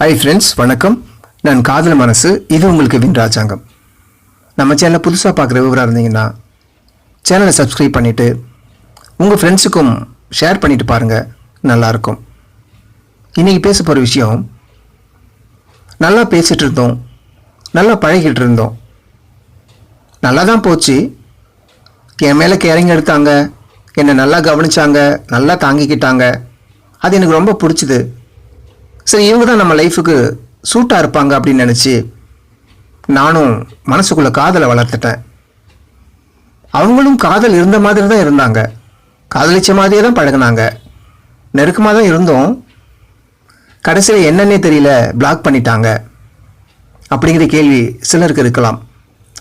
Hi friends வணக்கம். நான் காதல் மனசு இது உங்களுக்கு வின் ராஜாங்கம். நம்ம சேனலை புதுசாக பார்க்குற விவரம் இருந்தீங்கன்னா சேனலை சப்ஸ்கிரைப் பண்ணிவிட்டு உங்கள் ஃப்ரெண்ட்ஸுக்கும் ஷேர் பண்ணிவிட்டு பாருங்கள் நல்லாயிருக்கும் இன்றைக்கி பேச போகிற விஷயம் நல்லா பேசிகிட்டு இருந்தோம் நல்லா பழகிட்டு இருந்தோம். நல்லா தான் போச்சு. என் மேலே கேரிங் எடுத்தாங்க என்னை நல்லா கவனித்தாங்க நல்லா தாங்கிக்கிட்டாங்க. அது எனக்கு ரொம்ப பிடிச்சிது. சரி இவங்க தான் நம்ம லைஃபுக்கு சூட்டாக இருப்பாங்க அப்படின்னு நினச்சி நானும் மனசுக்குள்ளே காதலை வளர்த்துட்டேன். அவங்களும் காதல் இருந்த மாதிரி தான் இருந்தாங்க. காதலிச்ச மாதிரியே தான் பழகுனாங்க. நெருக்கமாக தான் இருந்தோம். கடைசியில் என்னன்னே தெரியல பிளாக் பண்ணிட்டாங்க. அப்படிங்கிற கேள்வி சிலருக்கு இருக்கலாம்.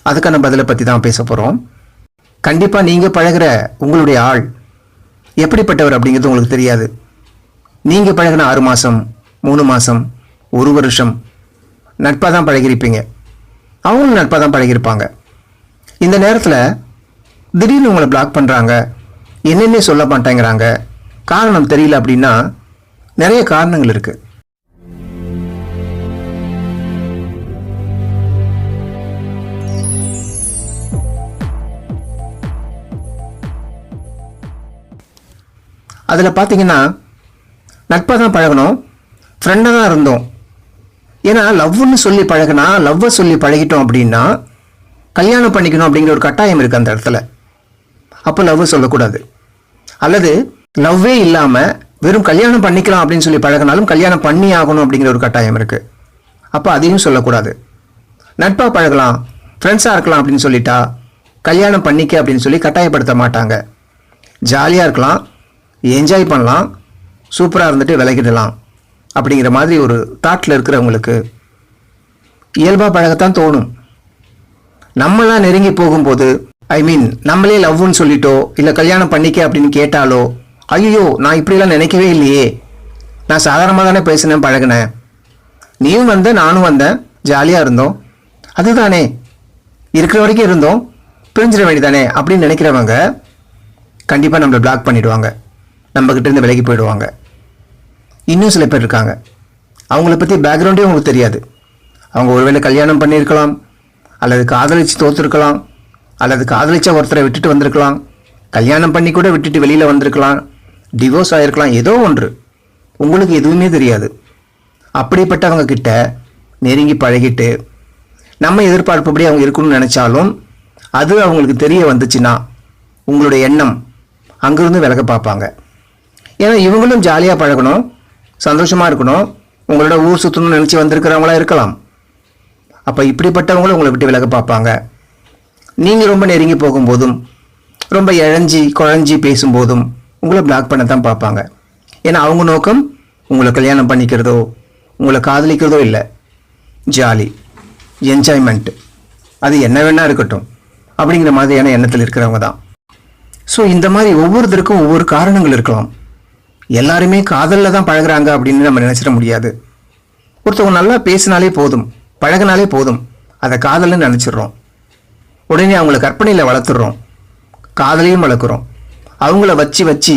அதுக்கான பதிலை பற்றி தான் பேச போகிறோம் கண்டிப்பாக நீங்கள் பழகுற உங்களுடைய ஆள் எப்படிப்பட்டவர் அப்படிங்கிறது உங்களுக்கு தெரியாது. நீங்கள் பழகின ஆறு மாதம் மூணு மாதம் ஒரு வருஷம் நட்பாக தான் பழகிருப்பீங்க அவங்களும் நட்பாக தான் பழகிருப்பாங்க இந்த நேரத்தில் திடீர்னு உங்களை பிளாக் பண்ணுறாங்க என்னென்ன சொல்ல மாட்டேங்கிறாங்க காரணம் தெரியல அப்படின்னா நிறைய காரணங்கள் இருக்குது அதில் பார்த்தீங்கன்னா நட்பாக தான் பழகணும் ஃப்ரெண்டாக தான் இருந்தோம். ஏன்னா லவ்னு சொல்லி பழகினா லவ்வை சொல்லி பழகிட்டோம் அப்படின்னா கல்யாணம் பண்ணிக்கணும் அப்படிங்கிற ஒரு கட்டாயம் இருக்குது அந்த இடத்துல. அப்போ லவ் சொல்லக்கூடாது. அல்லது லவ்வே இல்லாமல் வெறும் கல்யாணம் பண்ணிக்கலாம் அப்படின்னு சொல்லி பழகினாலும் கல்யாணம் பண்ணி ஆகணும் அப்படிங்கிற ஒரு கட்டாயம் இருக்குது அப்போ அதையும் சொல்லக்கூடாது. நட்பாக பழகலாம் ஃப்ரெண்ட்ஸாக இருக்கலாம் அப்படின்னு சொல்லிட்டா கல்யாணம் பண்ணிக்க அப்படின்னு சொல்லி கட்டாயப்படுத்த மாட்டாங்க. ஜாலியாக இருக்கலாம் என்ஜாய் பண்ணலாம் சூப்பராக இருந்துட்டு விலகிடலாம். அப்படிங்கிற மாதிரி ஒரு தாட்டில் இருக்கிறவங்களுக்கு இயல்பாக பழகத்தான் தோணும். நம்மளாம் நெருங்கி போகும்போது ஐ மீன் நம்மளே லவ்னு சொல்லிட்டோ இல்லை கல்யாணம் பண்ணிக்க அப்படின்னு கேட்டாலோ ஐயோ நான் இப்படிலாம் நினைக்கவே இல்லையே. நான் சாதாரணமாக தானே பேசினேன் பழகினேன். நீயும் வந்த நானும் வந்தேன் ஜாலியாக இருந்தோம். அதுதானே இருக்கிற வரைக்கும் இருந்தோம் பிரிஞ்சிட வேண்டியதானே அப்படின்னு நினைக்கிறவங்க கண்டிப்பாக நம்மளை பிளாக் பண்ணிவிடுவாங்க நம்மக்கிட்ட இருந்து விலகி போயிடுவாங்க. இன்னும் சில பேர் இருக்காங்க. அவங்கள பற்றி பேக்ரவுண்டே உங்களுக்கு தெரியாது. அவங்க ஒருவேளை கல்யாணம் பண்ணியிருக்கலாம் அல்லது காதலிச்சு தோத்துருக்கலாம் அல்லது காதலிச்ச ஒருத்தரை விட்டுட்டு வந்திருக்கலாம் கல்யாணம் பண்ணி கூட விட்டுட்டு வெளியில் வந்திருக்கலாம் டிவோர்ஸ் ஆகிருக்கலாம் ஏதோ ஒன்று. உங்களுக்கு எதுவுமே தெரியாது. அப்படிப்பட்டவங்க கிட்ட நெருங்கி பழகிட்டு நம்ம எதிர்பார்ப்புபடி அவங்க இருக்கணும்னு நினச்சாலும் அது அவங்களுக்கு தெரிய வந்துச்சுன்னா உங்களுடைய எண்ணம் அங்கேருந்து விலக பார்ப்பாங்க. ஏன்னா இவங்களும் ஜாலியாக பழகணும். சந்தோஷமாக இருக்கணும். உங்களோட ஊர் சுற்றணும்னு நினச்சி வந்திருக்கிறவங்களா இருக்கலாம். அப்போ இப்படிப்பட்டவங்களும் உங்களை விட்டு விலக பார்ப்பாங்க. நீங்கள் ரொம்ப நெருங்கி போகும்போதும் ரொம்ப இழஞ்சி குழஞ்சி பேசும்போதும் உங்களை பிளாக் பண்ண தான் பார்ப்பாங்க. ஏன்னா அவங்க நோக்கம் உங்களை கல்யாணம் பண்ணிக்கிறதோ உங்களை காதலிக்கிறதோ இல்லை. ஜாலி என்ஜாய்மெண்ட் அது என்ன வேணால் இருக்கட்டும். அப்படிங்கிற மாதிரியான எண்ணத்தில் இருக்கிறவங்க தான். ஸோ இந்த மாதிரி ஒவ்வொருத்தருக்கும் ஒவ்வொரு காரணங்கள் இருக்கலாம். எல்லாருமே காதலில் தான் பழகுறாங்க அப்படின்னு நம்ம நினச்சிட முடியாது. ஒருத்தவங்க நல்லா பேசினாலே போதும் பழகினாலே போதும் அதை காதல்னு நினச்சிடுறோம். உடனே அவங்கள கற்பனையில் வளர்த்துடுறோம் காதலையும் வளர்க்குறோம். அவங்கள வச்சு வச்சு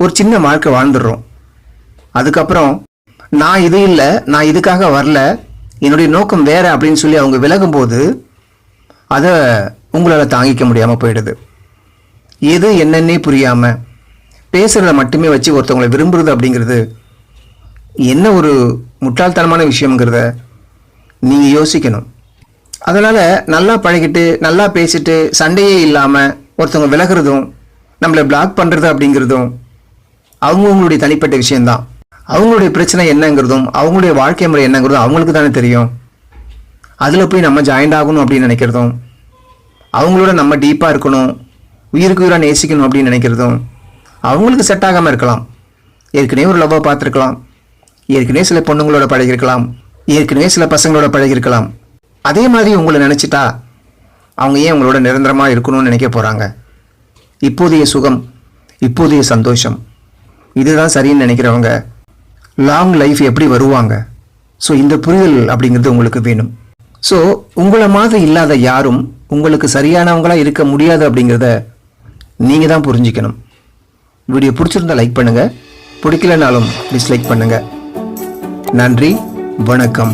ஒரு சின்ன வாழ்க்கை வாழ்ந்துடுறோம். அதுக்கப்புறம் நான் இது இல்லை நான் இதுக்காக வரல என்னுடைய நோக்கம் வேறு அப்படின்னு சொல்லி அவங்க விலகும்போது அதை உங்களால் தாங்கிக்க முடியாமல் போயிடுது. எது என்னன்னே புரியாமல் பேசுகிறத மட்டுமே வச்சு ஒருத்தவங்களை விரும்புறது அப்படிங்கிறது என்ன ஒரு முட்டாள்தனமான விஷயங்கிறத நீங்கள் யோசிக்கணும். அதனால் நல்லா பழகிட்டு நல்லா பேசிட்டு சண்டையே இல்லாமல் ஒருத்தவங்க விலகிறதும் நம்மளை பிளாக் பண்ணுறது அப்படிங்கிறதும் அவங்கவுங்களுடைய தனிப்பட்ட விஷயம்தான். அவங்களுடைய பிரச்சனை என்னங்கிறதும் அவங்களுடைய வாழ்க்கை முறை என்னங்கிறதும் அவங்களுக்கு தானே தெரியும். அதில் போய் நம்ம ஜாயிண்ட் ஆகணும் அப்படின்னு நினைக்கிறதும் அவங்களோட நம்ம டீப்பாக இருக்கணும் உயிருக்கு உயிராக நேசிக்கணும் அப்படின்னு நினைக்கிறதும் அவங்களுக்கு செட் ஆகாமல் இருக்கலாம். ஏற்கனவே ஒரு லவ்வை பார்த்துருக்கலாம். ஏற்கனவே சில பொண்ணுங்களோட பழகிருக்கலாம் ஏற்கனவே சில பசங்களோட பழகிருக்கலாம் அதே மாதிரி உங்களை நினச்சிட்டா அவங்க ஏன் உங்களோட நிரந்தரமாக இருக்கணும்னு நினைக்க போகிறாங்க இப்போதைய சுகம் இப்போதைய சந்தோஷம். இதுதான் சரின்னு நினைக்கிறவங்க லாங் லைஃப் எப்படி வருவாங்க? ஸோ இந்த புரிதல் அப்படிங்கிறது உங்களுக்கு வேணும். ஸோ உங்களை மாதிரி இல்லாத யாரும் உங்களுக்கு சரியானவங்களாக இருக்க முடியாது அப்படிங்கிறத நீங்கள் தான் புரிஞ்சுக்கணும். வீடியோ பிடிச்சிருந்தா லைக் பண்ணுங்கள் பிடிக்கலனாலும் டிஸ்லைக் பண்ணுங்கள் நன்றி வணக்கம்.